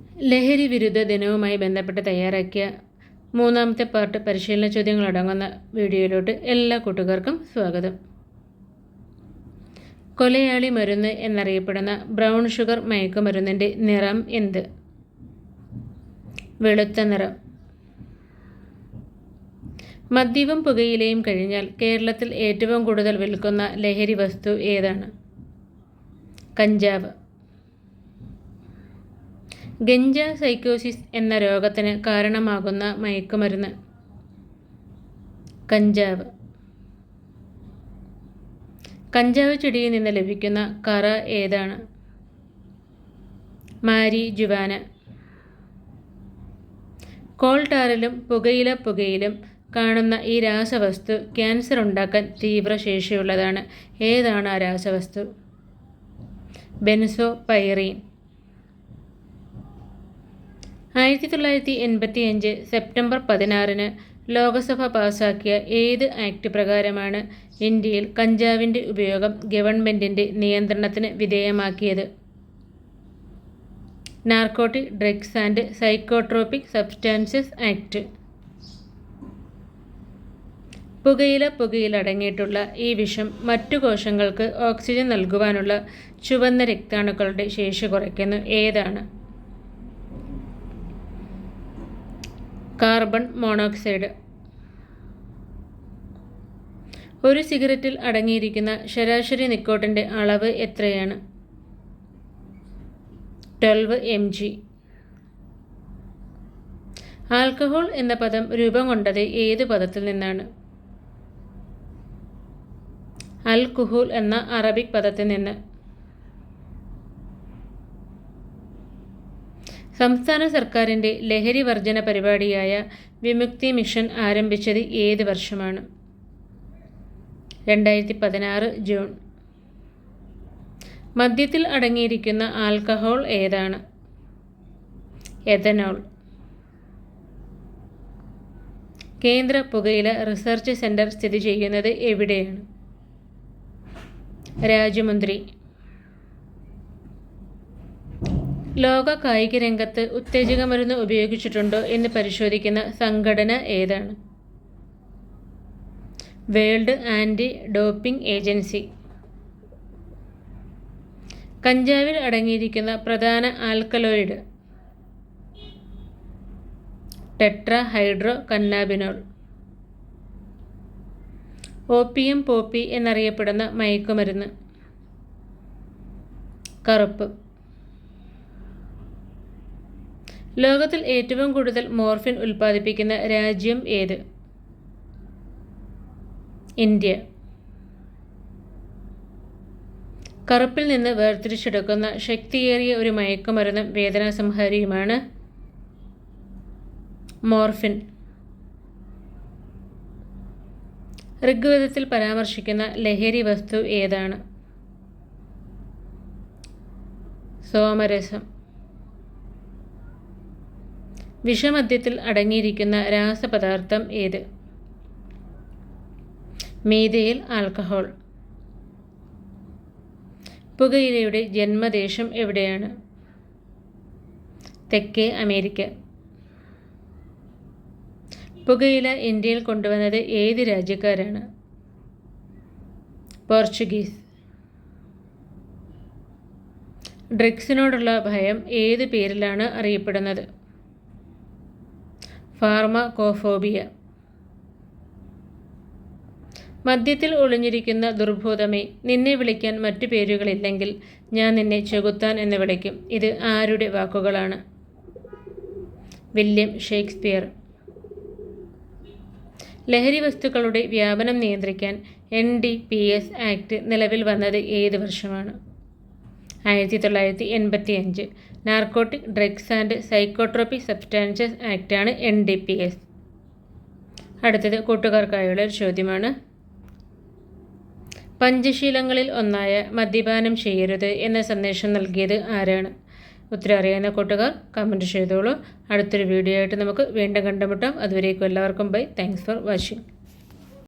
ലഹരി വിരുദ്ധ ദിനവുമായി ബന്ധപ്പെട്ട് തയ്യാറാക്കിയ മൂന്നാമത്തെ പാർട്ട് പരിശീലന ചോദ്യങ്ങൾ അടങ്ങുന്ന വീഡിയോയിലോട്ട് എല്ലാ കൂട്ടുകാർക്കും സ്വാഗതം. കൊലയാളി മരുന്ന് എന്നറിയപ്പെടുന്ന ബ്രൗൺ ഷുഗർ മയക്കുമരുന്നിന്റെ നിറം എന്ത്? വെളുത്ത നിറം. മദ്യവും പുകയിലയും കഴിഞ്ഞാൽ കേരളത്തിൽ ഏറ്റവും കൂടുതൽ വിൽക്കുന്ന ലഹരി വസ്തു ഏതാണ്? കഞ്ചാവ്. ഗഞ്ച സൈക്കോസിസ് എന്ന രോഗത്തിന് കാരണമാകുന്ന മയക്കുമരുന്ന്. കഞ്ചാവ്. കഞ്ചാവ് ചെടിയിൽ നിന്ന് ലഭിക്കുന്ന കറ ഏതാണ്? മാരി ജുവാന. കോൾട്ടാറിലും പുകയില പുകയിലും കാണുന്ന ഈ രാസവസ്തു ക്യാൻസർ ഉണ്ടാക്കാൻ തീവ്ര ശേഷിയുള്ളതാണ് ഏതാണ് ആ രാസവസ്തു? Benzo pyrene. ആയിരത്തി തൊള്ളായിരത്തി എൺപത്തി അഞ്ച് സെപ്റ്റംബർ പതിനാറിന് ലോകസഭ പാസാക്കിയ ഏത് ആക്ട് പ്രകാരമാണ് ഇന്ത്യയിൽ കഞ്ചാവിന്റെ ഉപയോഗം ഗവൺമെന്റിന്റെ നിയന്ത്രണത്തിന് വിധേയമാക്കിയത്? Narcotic drugs and psychotropic substances act. പുകയില പുകയിൽ അടങ്ങിയിട്ടുള്ള ഈ വിഷം മറ്റു കോശങ്ങൾക്ക് ഓക്സിജൻ നൽകുവാനുള്ള ചുവന്ന രക്താണുക്കളുടെ ശേഷി കുറയ്ക്കുന്നു. ഏതാണ്? Carbon monoxide. ഒരു സിഗരറ്റിൽ അടങ്ങിയിരിക്കുന്ന ശരാശരി നിക്കോട്ടിന്റെ അളവ് എത്രയാണ്? Twelve M G. ആൽക്കഹോൾ എന്ന പദം രൂപം കൊണ്ടത് ഏത് പദത്തിൽ നിന്നാണ്? അൽ എന്ന അറബിക് പദത്തിൽ നിന്ന്. സംസ്ഥാന സർക്കാരിന്റെ ലഹരി വർജന പരിപാടിയായ വിമുക്തി മിഷൻ ആരംഭിച്ചത് ഏത് വർഷമാണ്? രണ്ടായിരത്തി പതിനാറ് ജൂൺ. മദ്യത്തിൽ അടങ്ങിയിരിക്കുന്ന ആൽക്കഹോൾ ഏതാണ്? എഥനോൾ. കേന്ദ്ര പുകയില റിസർച്ച് സെന്റർ സ്ഥിതി ചെയ്യുന്നത് എവിടെയാണ്? രാജമുന്ദ്രി ലോക കായിക രംഗത്ത് ഉത്തേജക മരുന്ന് ഉപയോഗിച്ചിട്ടുണ്ടോ എന്ന് പരിശോധിക്കുന്ന സംഘടന ഏതാണ്? World anti doping agency. കഞ്ചാവിൽ അടങ്ങിയിരിക്കുന്ന പ്രധാന alkaloid. Tetrahydrocannabinol opium poppy എന്നറിയപ്പെടുന്ന മയക്കുമരുന്ന്. കറുപ്പ്. ലോകത്തിൽ ഏറ്റവും കൂടുതൽ മോർഫിൻ ഉൽപ്പാദിപ്പിക്കുന്ന രാജ്യം ഏത്? ഇന്ത്യ. കറുപ്പിൽ നിന്ന് വേർതിരിച്ചെടുക്കുന്ന ശക്തിയേറിയ ഒരു മയക്കുമരുന്നും വേദനാസംഹാരിയുമാണ് മോർഫിൻ. ഋഗ്വേദത്തിൽ പരാമർശിക്കുന്ന ലഹരി വസ്തു ഏതാണ്? സോമരസം. വിഷമദ്യത്തിൽ അടങ്ങിയിരിക്കുന്ന രാസപദാർത്ഥം ഏത്? മീതയിൽ ആൽക്കഹോൾ. പുകയിലയുടെ ജന്മദേശം എവിടെയാണ്? തെക്കേ അമേരിക്ക. പുകയില ഇന്ത്യയിൽ കൊണ്ടുവന്നത് ഏത് രാജ്യക്കാരാണ്? പോർച്ചുഗീസ്. ഡ്രഗ്സിനോടുള്ള ഭയം ഏത് പേരിലാണ് അറിയപ്പെടുന്നത്? ഫാർമകോഫോബിയ. മദ്യത്തിൽ ഒളിഞ്ഞിരിക്കുന്ന ദുർഭൂതമേ നിന്നെ വിളിക്കാൻ മറ്റു പേരുകളില്ലെങ്കിൽ ഞാൻ നിന്നെ ചെകുത്താൻ എന്ന് വിളിക്കും. ഇത് ആരുടെ വാക്കുകളാണ്? William Shakespeare. ലഹരി വസ്തുക്കളുടെ വ്യാപനം നിയന്ത്രിക്കാൻ N D P S act നിലവിൽ വന്നത് ഏത് വർഷമാണ്? ആയിരത്തി തൊള്ളായിരത്തി എൺപത്തി അഞ്ച് narcotic drugs and psychotropic substances ആക്റ്റാണ് N D P S. അടുത്തത് കൂട്ടുകാർക്കായുള്ള ഒരു ചോദ്യമാണ്. പഞ്ചശീലങ്ങളിൽ ഒന്നായ മദ്യപാനം ചെയ്യരുത് എന്ന സന്ദേശം നൽകിയത് ആരാണ്? ഉത്തരം അറിയാവുന്ന കൂട്ടുകാർ കമന്റ് ചെയ്തോളൂ. അടുത്തൊരു വീഡിയോ ആയിട്ട് നമുക്ക് വീണ്ടും കണ്ടുമുട്ടാം. അതുവരേക്കും എല്ലാവർക്കും ബൈ താങ്ക്സ് ഫോർ വാച്ചിങ്